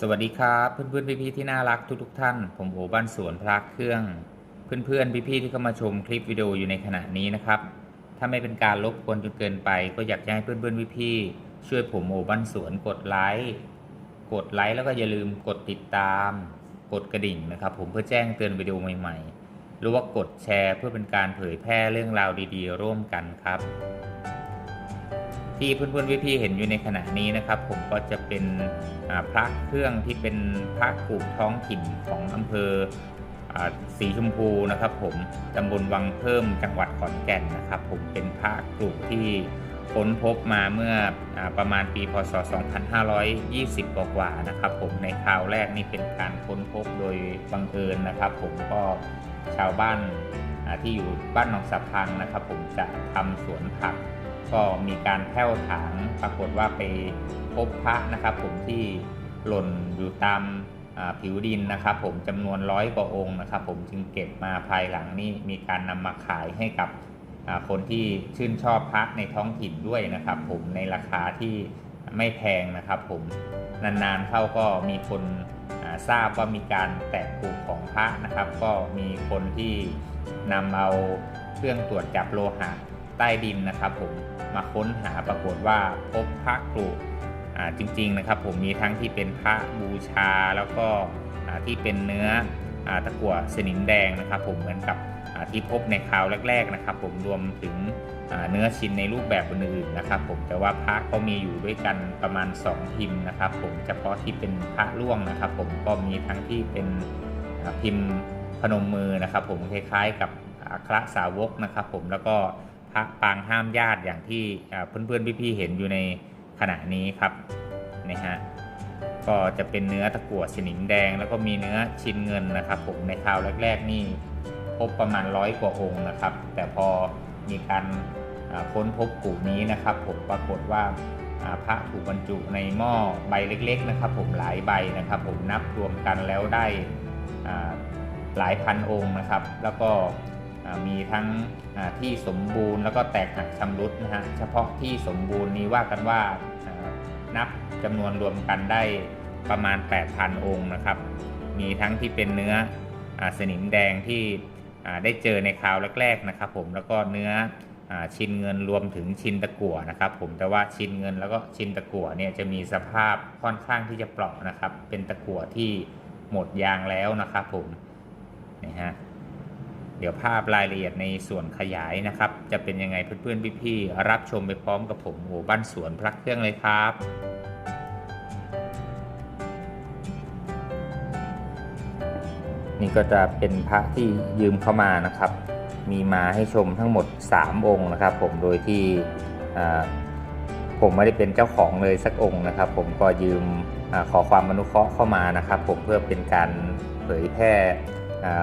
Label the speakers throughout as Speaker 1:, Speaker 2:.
Speaker 1: สวัสดีครับเพื่อนๆพี่ๆที่น่ารักทุกๆท่าน ผมโอบ้านสวนพระเครื่อง เพื่อนๆพี่ๆที่เข้ามาชมคลิปวิดีโออยู่ในขณะนี้นะครับ ถ้าไม่เป็นการรบกวนจนเกินไป ก็อยากจะให้เพื่อนๆพี่ๆช่วยผมโอบ้านสวนกดไลค์กดไลค์แล้วก็อย่าลืมกดติดตาม กดกระดิ่งนะครับ ผมเพื่อแจ้งเตือนวิดีโอใหม่ๆ หรือว่ากดแชร์เพื่อเป็นการเผยแพร่เรื่องราวดีๆ ร่วมกันครับ ที่เพื่อนๆพี่ๆเห็นอยู่ในขณะนี้นะครับ ผมก็จะเป็นพระเครื่องที่เป็นพระกลุ่มท้องถิ่นของอำเภออสีชมพูนะครับ ผมตำบลวังเพิ่มจังหวัดขอนแก่นนะครับ ผมเป็นพระกลุ่มที่ค้นพบมาเมื่ออประมาณปีพศ 2520 กว่าๆนะครับ ผมในคราวแรกนี่เป็นการค้นพบโดยบังเอิญนะครับ ผมก็ชาวบ้านที่อยู่บ้านหนองสะพังนะครับ ผมจะทำสวนผัก ก็มีการแผ้วถางปรากฏว่าไปพบพระนะครับ ผมที่หล่นอยู่ตามผิวดินนะครับ ผมจำนวนร้อยกว่าองค์นะครับ ผมจึงเก็บมาภายหลังนี่มีการนำมาขายให้กับคนที่ชื่นชอบพระในท้องถิ่นด้วยนะครับ ผมในราคาที่ไม่แพงนะครับ ผมนานๆเข้าก็มีคนทราบว่ามีการแตกปลูกของพระนะครับ ก็มีคนที่นำเอาเครื่องตรวจจับโลหะ ใต้ดินนะครับ ผมมาค้นหาปรากฏว่าพบพระกรุอ่าจริงๆนะครับ ผมมีทั้งที่เป็นพระบูชาแล้วก็ที่เป็นเนื้ออตะกั่วสนิมแดงนะครับ ผมเหมือนกับที่พบในคราวแรก ๆนะครับ ผมรวมถึงเนื้อชิ้นในรูปแบบอื่นๆนะครับ ผมแต่ว่าพระก็มีอยู่ด้วยกันประมาณ 2 พิมพ์นะครับ ผมเฉพาะที่เป็นพระร่วงนะครับ ผมก็มีทั้งที่เป็นพิมพ์พนมมือนะครับ ผมคล้ายๆ กับอัครสาวกนะครับ ผมแล้วก็ ปางห้ามญาติอย่างที่เพื่อนๆพี่ๆเห็นอยู่ในขณะนี้ครับนะฮะก็จะเป็นเนื้อตะกั่วสนิมแดง แล้วก็มีเนื้อชิ้นเงินนะครับ ผมในคราวแรก ๆ นี่พบประมาณร้อยกว่าองค์นะครับ แต่พอมีการค้นพบกลุ่มนี้นะครับ ผมปรากฏว่าพระถูกบรรจุในหม้อใบเล็ก ๆ นะครับ ผมหลายใบนะครับ ผมนับรวมกันแล้วได้หลายพันองค์นะครับ แล้วก็ มีทั้งที่สมบูรณ์แล้วก็แตกหักชำรุดนะฮะเฉพาะที่สมบูรณ์นี้ว่ากันว่านับจำนวนรวมกันได้ประมาณ 8,000 องค์นะครับ มีทั้งที่เป็นเนื้ออสนิมแดงที่ได้เจอในคราวแรกๆนะครับ ผมแล้วก็เนื้อชิ้นเงินรวมถึงชิ้นตะกั่วนะครับ ผมแต่ว่าชิ้นเงินแล้วก็ชิ้นตะกั่วเนี่ยจะมีสภาพค่อนข้างที่จะเปราะนะครับ เป็นตะกั่วที่หมดยางแล้วนะครับ ผมนะฮะ เดี๋ยวภาพรายละเอียดในส่วนขยายนะครับ จะเป็นยังไงเพื่อนๆพี่ๆรับชมไปพร้อมกับผมโอ้บ้านสวนพระเครื่องเลยครับนี่ก็จะเป็นพระที่ยืมเข้ามานะครับ มีมาให้ชมทั้งหมด 3 องค์นะครับ ผมโดยที่ผมไม่ได้เป็นเจ้าของเลยสักองค์นะครับ ผมก็ยืมอขอความอนุเคราะห์เข้ามานะครับ ผมเพื่อเป็นการเผยแพร่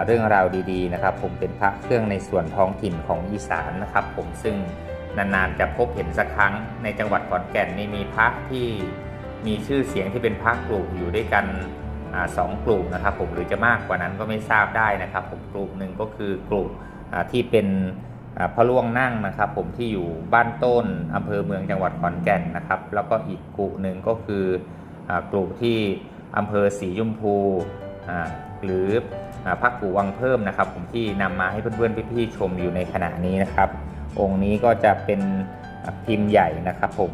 Speaker 1: เรื่องราวดีๆนะครับ ผมเป็นพระเครื่องในส่วนท้องถิ่นของอีสานนะครับ ผมซึ่งนานๆจะพบเห็นสักครั้งในจังหวัดขอนแก่นนี่มีพระที่มีชื่อเสียงที่เป็นพระกลุ่มอยู่ด้วยกันอสองกลุ่มนะครับ ผมหรือจะมากกว่านั้นก็ไม่ทราบได้นะครับ ผมกลุ่มหนึ่งก็คือกลุ่มที่เป็นพระล่วงนั่งนะครับ ผมที่อยู่บ้านต้นอำเภอเมืองจังหวัดขอนแก่นนะครับ แล้วก็อีกกลุ่มหนึ่งก็คืออกลุ่มที่อำเภอสีชมพูหรือ พระกูวังเพิ่มนะครับ ผมที่นำมาให้เพื่อนๆพี่ๆชมอยู่ในขณะนี้นะครับ องค์นี้ก็จะเป็นพิมพ์ใหญ่นะครับ ผม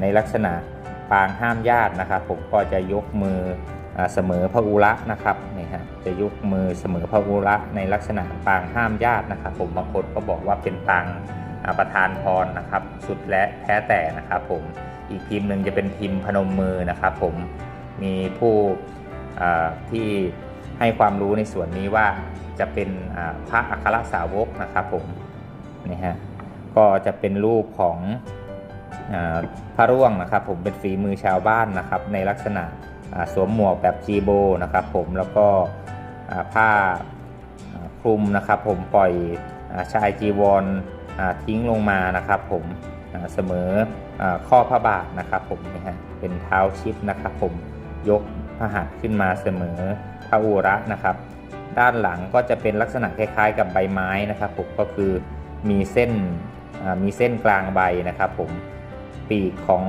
Speaker 1: ในลักษณะปางห้ามญาตินะครับ ผมก็จะยกมือเสมอพระอุระนะครับนี่ฮะจะยกมือเสมอพระอุระในลักษณะปางห้ามญาตินะครับ ผมบางคนก็บอกว่าเป็นปางประธานพรนะครับ สุดและแท้แต่นะครับ ผมอีกพิมพ์หนึ่งจะเป็นพิมพ์พนมมือนะครับ ผมมีผู้ที่ ให้ความรู้ในส่วนนี้ว่าจะเป็นพระอัครสาวกนะครับผมนี่ฮะก็จะเป็นรูปของอพระร่วงนะครับผมเป็นฝีมือชาวบ้านนะครับในลักษณะสวมหมวกแบบจีโบนะครับผมแล้วก็ผ้าคลุมนะครับผมปล่อยอชายจีวรอ่าทิ้งลงมานะครับผมเสมออข้อพระบาทนะครับผมนี่ฮะเป็นเท้าชิดนะครับผมยกพระหัตถ์ขึ้นมาเสมอ พระอุระนะครับ ด้านหลังก็จะเป็นลักษณะคล้ายๆ กับใบไม้นะครับผมก็คือมีเส้นมีเส้นกลางใบนะครับผมปีกของ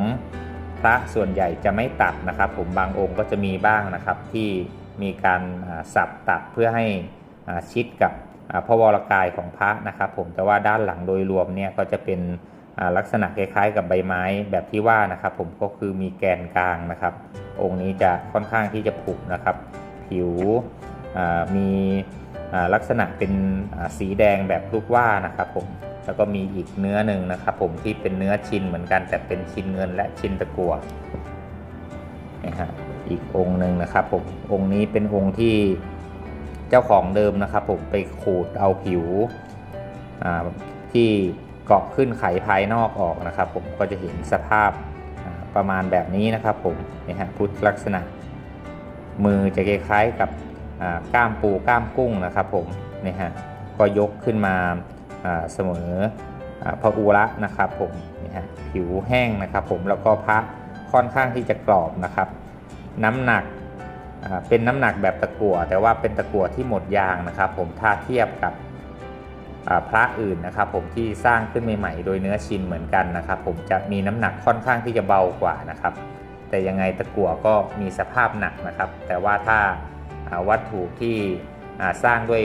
Speaker 1: พระส่วนใหญ่จะไม่ตัดนะครับ ผมบางองค์ก็จะมีบ้างนะครับที่มีการสับตัดเพื่อให้ชิดกับพระวรกายของพระนะครับ ผมแต่ว่าด้านหลังโดยรวมเนี่ยก็จะเป็นลักษณะคล้ายๆ กับใบไม้แบบที่ว่านะครับ ผมก็คือมีแกนกลางนะครับ องค์นี้จะค่อนข้างที่จะผุนะครับ ผิวมีลักษณะเป็นสีแดงแบบลูกว่านะครับผมแล้วก็มีอีกเนื้อหนึ่งนะครับ ผมที่เป็นเนื้อชินเหมือนกันแต่เป็นชินเงินและชินตะกั่วนะฮะอีกองค์หนึ่งนะครับผมองค์นี้เป็นองค์ที่เจ้าของเดิมนะครับผมไปขูดเอาผิวที่เกาะขึ้นไขภายนอกออกนะครับ ผมก็จะเห็นสภาพประมาณแบบนี้นะครับผมนี่ฮะพุทธลักษณะ มือจะคล้ายๆกับกล้ามปูกล้ามกุ้งนะครับผมนี่ฮะก็ยกขึ้นมาเสมออพระอุระนะครับผมนี่ฮะผิวแห้งนะครับผมแล้วก็พระค่อนข้างที่จะกรอบนะครับ น้ำหนักเป็นน้ำหนักแบบตะกั่วแต่ว่าเป็นตะกั่วที่หมดยางนะครับ ผมถ้าเทียบกับพระอื่นนะครับ ผมที่สร้างขึ้นใหม่ๆโดยเนื้อชินเหมือนกันนะครับ ผมจะมีน้ำหนักค่อนข้างที่จะเบากว่านะครับ แต่ยังไงตะกั่วก็มีสภาพหนักนะครับ แต่ว่าถ้าวัตถุที่สร้างด้วย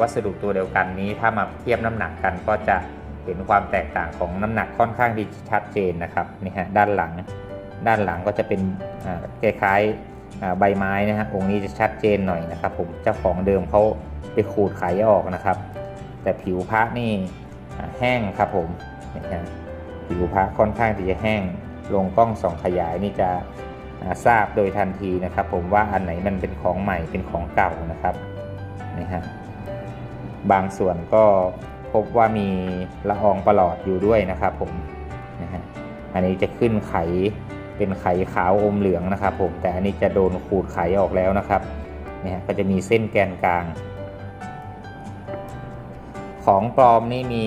Speaker 1: วัสดุตัวเดียวกันนี้ ถ้ามาเทียบน้ำหนักกันก็จะเห็นความแตกต่างของน้ำหนักค่อนข้างที่ชัดเจนนะครับนี่ฮะด้านหลัง ด้านหลังก็จะเป็นคล้ายๆอ่ใบไม้นะฮะองค์นี้จะชัดเจนหน่อยนะครับ ผมเจ้าของเดิมเขาไปขูดไขออกนะครับ แต่ผิวพระนี่แห้งครับผมนี่ฮะผิวพระค่อนข้างที่จะแห้ง ลงกล้องส่องขยายนี่จะทราบโดยทันทีนะครับ ผมว่าอันไหนมันเป็นของใหม่เป็นของเก่านะครับนี่ฮะบางส่วนก็พบว่ามีละอองประหลอดอยู่ด้วยนะครับ ผมนะฮะอันนี้จะขึ้นไขเป็นไขขาวอมเหลืองนะครับ ผมแต่อันนี้จะโดนขูดไขออกแล้วนะครับนี่ฮะก็จะมีเส้นแกนกลาง ของปลอมนี่มี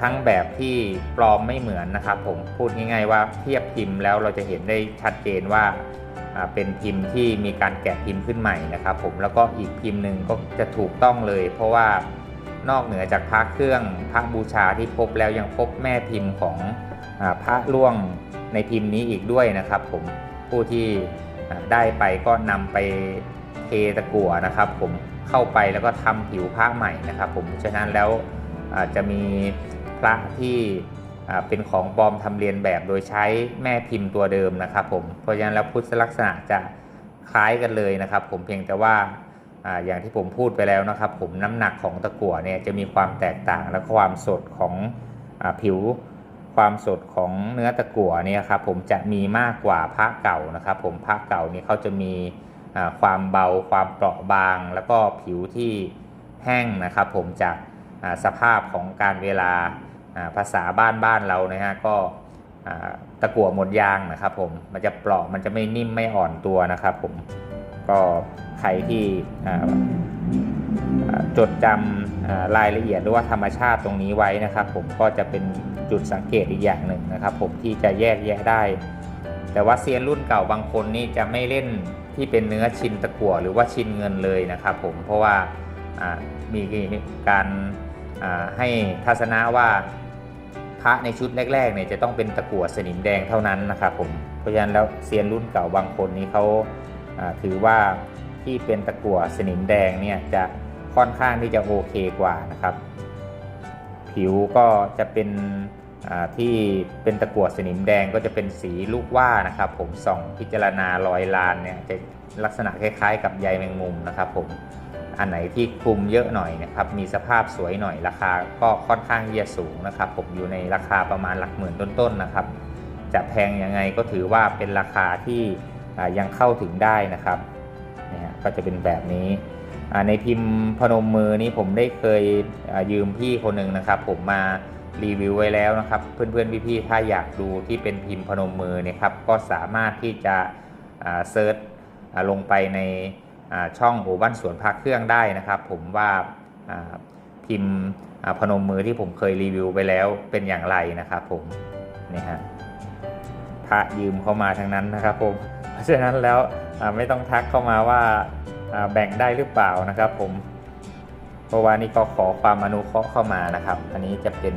Speaker 1: ทั้งแบบที่ปลอมไม่เหมือนนะครับ ผมพูดง่าย ๆ ว่าเทียบพิมพ์แล้วเราจะเห็นได้ชัดเจนว่าเป็นพิมพ์ที่มีการแกะพิมพ์ขึ้นใหม่นะครับ ผมแล้วก็อีกพิมพ์หนึ่งก็จะถูกต้องเลย เพราะว่านอกเหนือจากพระเครื่องพระบูชาที่พบแล้วยังพบแม่พิมพ์ของพระล่วงในพิมพ์นี้อีกด้วยนะครับ ผมผู้ที่ได้ไปก็นำไปเทตะกั่วนะครับ ผมเข้าไปแล้วก็ทำผิวพระใหม่นะครับ ผมฉะนั้นแล้ว อาจจะมีพระที่เป็นของปลอมทำเรียนแบบโดยใช้แม่พิมพ์ตัวเดิมนะครับผมเพราะฉะนั้นแล้วพุทธลักษณะจะคล้ายกันเลยนะครับ ผมเพียงแต่ว่าอย่างที่ผมพูดไปแล้วนะครับ ผมน้ำหนักของตะกั่วเนี่ยจะมีความแตกต่างและความสดของอผิว ความสดของเนื้อตะกั่วเนี่ยครับผมจะมีมากกว่าพระเก่านะครับ ผมพระเก่านี่เขาจะมีความเบาความเปราะบาง แล้วก็ผิวที่แห้งนะครับ ผมจาก สภาพของการเวลาภาษาบ้านบ้านเรานะฮะก็ตะกั่วหมดยางนะครับผมมันจะเปราะมันจะไม่นิ่มไม่อ่อนตัวนะครับผมก็ใครที่จดจำรายละเอียดหรือว่าธรรมชาติตรงนี้ไว้นะครับ ผมก็จะเป็นจุดสังเกตอีกอย่างหนึ่งนะครับ ผมที่จะแยกแยะได้ แต่ว่าเซียนรุ่นเก่าบางคนนี่จะไม่เล่นที่เป็นเนื้อชินตะกั่วหรือว่าชินเงินเลยนะครับ ผมเพราะว่ามีการ ให้ทัศนะว่าพระในชุดแรกๆเนี่ยจะต้องเป็นตะกั่วสนิมแดงเท่านั้นนะครับผมเพราะฉะนั้นแล้วเซียนรุ่นเก่าบางคนนี้เขาถือว่าที่เป็นตะกั่วสนิมแดงเนี่ยจะค่อนข้างที่จะโอเคกว่านะครับ ผิวก็จะเป็นที่เป็นตะกั่วสนิมแดงก็จะเป็นสีลูกว่านะครับ ผมส่องพิจารณารอยลานเนี่ยจะลักษณะคล้ายๆ กับใยแมงมุมนะครับผม อันไหนที่คลุมเยอะหน่อยนะครับมีสภาพสวยหน่อยราคาก็ค่อนข้างที่จะสูงนะครับ ผมอยู่ในราคาประมาณหลักหมื่นต้นๆนะครับ จะแพงยังไงก็ถือว่าเป็นราคาที่ยังเข้าถึงได้นะครับเนี่ยก็จะเป็นแบบนี้ในพิมพ์พนมมือนี้ผมได้เคยยืมพี่คนหนึ่งนะครับ ผมมารีวิวไว้แล้วนะครับ เพื่อนๆพี่ๆถ้าอยากดูที่เป็นพิมพ์พนมมือเนี่ยครับก็สามารถที่จะเซิร์ชลงไปใน ช่องโอบ้านสวนพระเครื่องได้นะครับ ผมว่าพิมพ์พนมมือที่ผมเคยรีวิวไปแล้วเป็นอย่างไรนะครับผมนี่ฮะพระยืมเข้ามาทั้งนั้นนะครับผมเพราะฉะนั้นแล้วไม่ต้องทักเข้ามาว่าแบ่งได้หรือเปล่านะครับผมเพราะว่านี่ก็ขอความอนุเคราะห์เข้ามานะครับ อันนี้จะเป็น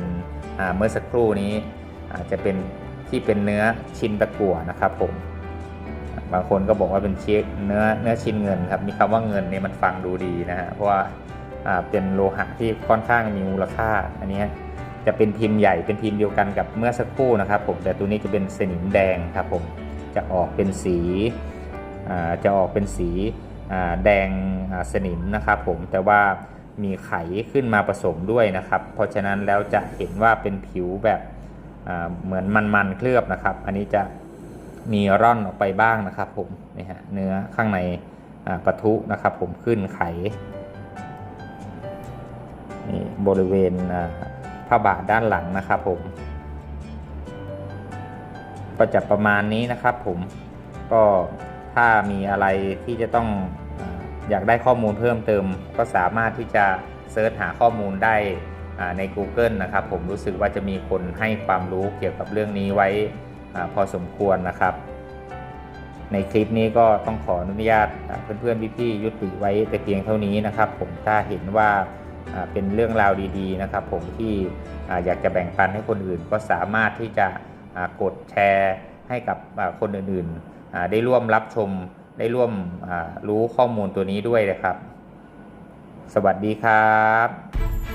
Speaker 1: เมื่อสักครู่นี้จจะเป็นที่เป็นเนื้อชิ้นตะกั่วนะครับผม บางคนก็บอกว่าเป็นเนื้อเนื้อชิ้นเงินครับมีคำว่าเงินเนี่ยมันฟังดูดีนะฮะเพราะว่าเป็นโลหะที่ค่อนข้างมีมูลค่าอันนี้จะเป็นพิมพ์ใหญ่เป็นพิมพ์เดียวกันกับเมื่อสักครู่นะครับ ผมแต่ตัวนี้จะเป็นสนิมแดงครับผมจะออกเป็นสีจะออกเป็นสีแดงสนิมนะครับ ผมแต่ว่ามีไขขึ้นมาผสมด้วยนะครับ เพราะฉะนั้นแล้วจะเห็นว่าเป็นผิวแบบเหมือนมันๆเคลือบนะครับ อันนี้จะ มีร่อนออกไปบ้างนะครับผมนี่ฮะเนื้อข้างในอ่าปะทุนะครับผมขึ้นไขนี่บริเวณอ่าผ้าบาทด้านหลังนะครับผม ก็จะประมาณนี้นะครับผมก็ถ้ามีอะไรที่จะต้องอยากได้ข้อมูลเพิ่มเติม ก็สามารถที่จะเซิร์ชหาข้อมูลได้ใน Google นะครับผมรู้สึกว่าจะมีคนให้ความรู้เกี่ยวกับเรื่องนี้ไว้ พอสมควรนะครับ ในคลิปนี้ก็ต้องขออนุญาตเพื่อนๆพี่ๆยุติไว้แต่เพียงเท่านี้นะครับ ผมถ้าเห็นว่าเป็นเรื่องราวดีๆนะครับ ผมที่อยากจะแบ่งปันให้คนอื่นก็สามารถที่จะกดแชร์ให้กับคนอื่นๆ ได้ร่วมรับชมได้ร่วมรู้ข้อมูลตัวนี้ด้วยนะครับ สวัสดีครับ